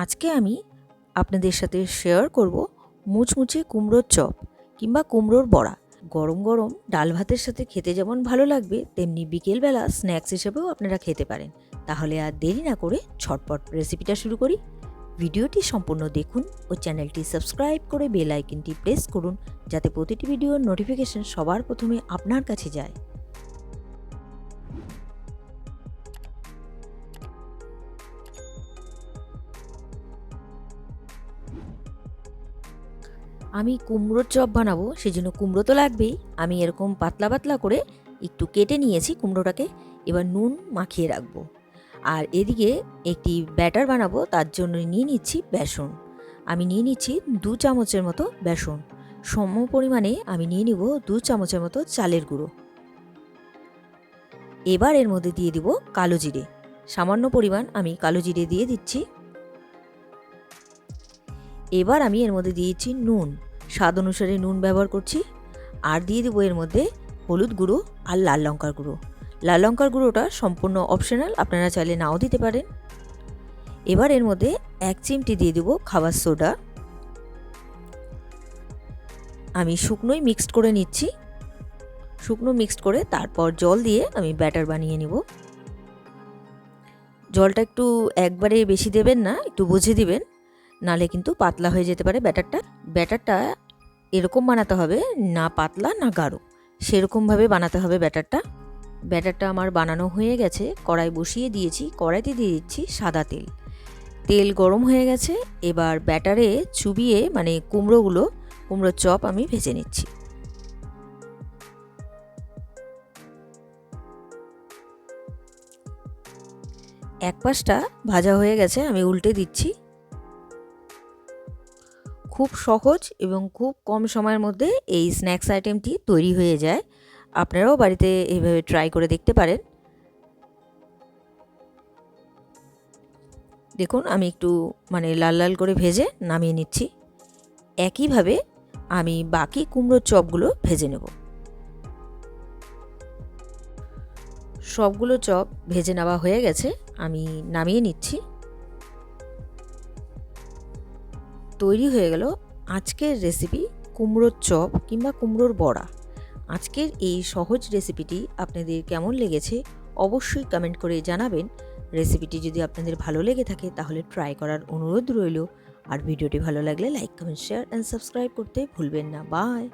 আজকে আমি আপনাদের সাথে শেয়ার করব মুচমুচে কুমড়োর চপ কিংবা কুমড়োর বড়া। গরম গরম ডাল ভাতের সাথে খেতে যেমন ভালো লাগবে, তেমনি বিকেলবেলা স্ন্যাক্স হিসেবেও আপনারা খেতে পারেন। তাহলে আর দেরি না করে ছটপট রেসিপিটা শুরু করি। ভিডিওটি সম্পূর্ণ দেখুন ও চ্যানেলটি সাবস্ক্রাইব করে বেল আইকনটি প্রেস করুন, যাতে প্রতিটি ভিডিওর নোটিফিকেশন সবার প্রথমে আপনার কাছে যায়। আমি কুমড়োর চপ বানাবো, সেজন্য কুমড়ো তো লাগবেই। আমি এরকম পাতলা পাতলা করে একটু কেটে নিয়েছি কুমড়োটাকে, এবার নুন মাখিয়ে রাখব। আর এদিকে একটি ব্যাটার বানাবো, তার জন্য নিয়ে নিচ্ছি বেসন। আমি নিয়ে নিচ্ছি দু চামচের মতো বেসন। সম পরিমাণে আমি নিয়ে নিব দু চামচের মতো চালের গুঁড়ো। এবার এর মধ্যে দিয়ে দিব কালো জিরে। সামান্য পরিমাণ আমি কালো জিরে দিয়ে দিচ্ছি। এবার আমি এর মধ্যে দিয়েছি নুন। স্বাদ অনুসারে নুন ব্যবহার করছি। আর দিয়ে দেবো এর মধ্যে হলুদ গুঁড়ো আর লাল লঙ্কার গুঁড়ো। লাল লঙ্কার গুঁড়োটা সম্পূর্ণ অপশনাল আপনারা চাইলে নাও দিতে পারেন। এবার এর মধ্যে এক চিমটি দিয়ে দেবো খাবার সোডা। আমি শুকনোই মিক্সড করে নিচ্ছি। শুকনো মিক্সড করে তারপর জল দিয়ে আমি ব্যাটার বানিয়ে নিব। জলটা একটু একবারে বেশি দেবেন না, একটু বুঝে দিবেন। নালে কিন্তু পাতলা হয়ে যেতে পারে ব্যাটারটা। ব্যাটারটা এরকম বানাতে হবে, না পাতলা, না গাঢ়। সেরকমভাবে বানাতে হবে ব্যাটারটা। ব্যাটারটা আমার বানানো হয়ে গেছে, কড়াই বসিয়ে দিয়েছি, কড়াইতে দিয়ে দিচ্ছি সাদা তেল। তেল গরম হয়ে গেছে, এবার ব্যাটারে চুবিয়ে মানে কুমড়োগুলো কুমড়োর চপ আমি ভেজে নিচ্ছি। এক পাশটা ভাজা হয়ে গেছে, আমি উল্টে দিচ্ছি। খুব সহজ এবং খুব কম সময়ের মধ্যে এই স্ন্যাক্স আইটেমটি তৈরি হয়ে যায়। আপনারাও বাড়িতে এইভাবে ট্রাই করে দেখতে পারেন। দেখুন, আমি একটু মানে লাল লাল করে ভেজে নামিয়ে নিচ্ছি। একইভাবে আমি বাকি কুমড়োর চপগুলো ভেজে নেব। সবগুলো চপ ভেজে নেওয়া হয়ে গেছে। আমি নামিয়ে নিচ্ছি। তৈরি হয়ে গেল আজকের রেসিপি কুমড়োর চপ কিংবা কুমড়োর বড়া। আজকের এই সহজ রেসিপিটি আপনাদের কেমন লেগেছে অবশ্যই কমেন্ট করে জানাবেন। রেসিপিটি যদি আপনাদের ভালো লেগে থাকে তাহলে ট্রাই করার অনুরোধ রইল। আর ভিডিওটি ভালো লাগলে like comment share and subscribe করতে ভুলবেন না। বাই